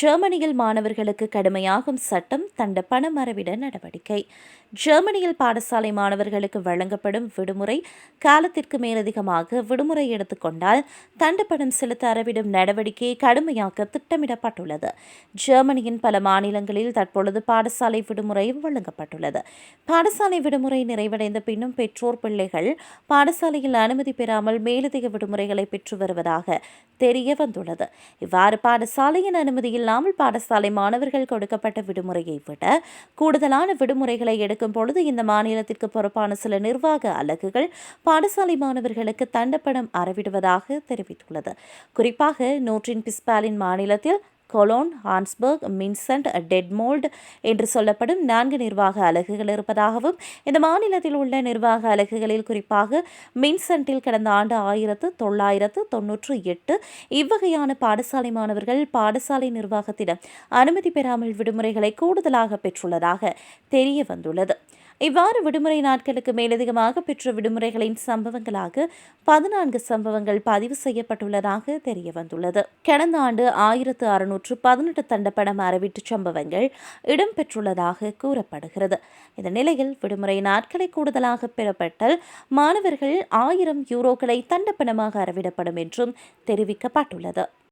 ஜெர்மனியில் மாணவர்களுக்கு கடுமையாகும் சட்டம் தண்ட பணமரவிட நடவடிக்கை. ஜெர்மனியில் பாடசாலை மாணவர்களுக்கு வழங்கப்படும் விடுமுறை காலத்திற்கு மேலதிகமாக விடுமுறை எடுத்துக்கொண்டால் தண்டப்பணம் செலுத்த அறவிடும் நடவடிக்கையை கடுமையாக்க திட்டமிடப்பட்டுள்ளது. ஜெர்மனியின் பல மாநிலங்களில் தற்பொழுது பாடசாலை விடுமுறை வழங்கப்பட்டுள்ளது. பாடசாலை விடுமுறை நிறைவடைந்த பின்னும் பெற்றோர் பிள்ளைகள் பாடசாலையில் அனுமதி பெறாமல் மேலதிக விடுமுறைகளை பெற்று வருவதாக தெரிய வந்துள்ளது. இவ்வாறு பாடசாலையின் அனுமதி இல்லாமல் பாடசாலை மாணவர்கள் கொடுக்கப்பட்ட விடுமுறையை விட கூடுதலான விடுமுறைகளை எடுக்க எடுக்கும் பொழுது இந்த மாநிலத்திற்கு பொறுப்பான சில நிர்வாக அலகுகள் பாடசாலை மாணவர்களுக்கு தண்டப்பணம் அறவிடுவதாக தெரிவித்துள்ளது. குறிப்பாக நூற்றின் பிஸ்பாலின் மாநிலத்தில் கொலோன் ஹான்ஸ்பர்க் மின்சன்ட் டெட்மோல்ட் என்று சொல்லப்படும் நான்கு நிர்வாக அலகுகள் இருப்பதாகவும் இந்த மாநிலத்தில் உள்ள நிர்வாக அலகுகளில் குறிப்பாக மின்சன்ட்டில் கடந்த ஆண்டு ஆயிரத்து தொள்ளாயிரத்து தொன்னூற்று எட்டு இவ்வகையான பாடசாலை மாணவர்கள் பாடசாலை நிர்வாகத்திடம் அனுமதி பெறாமல் விடுமுறைகளை கூடுதலாக பெற்றுள்ளதாக தெரிய வந்துள்ளது. இவ்வாறு விடுமுறை நாட்களுக்கு மேலதிகமாக பெற்ற விடுமுறைகளின் சம்பவங்களாக பதினான்கு சம்பவங்கள் பதிவு செய்யப்பட்டுள்ளதாக தெரிய வந்துள்ளது கடந்த ஆண்டு ஆயிரத்து அறுநூற்று பதினெட்டு தண்டப்படம் அறவீட்டு சம்பவங்கள் இடம்பெற்றுள்ளதாக கூறப்படுகிறது. இந்த நிலையில் விடுமுறை நாட்களை கூடுதலாக பெறப்பட்டால் மாணவர்கள் ஆயிரம் யூரோக்களை தண்டப்பணமாக அறவிடப்படும் என்றும் தெரிவிக்கப்பட்டுள்ளது.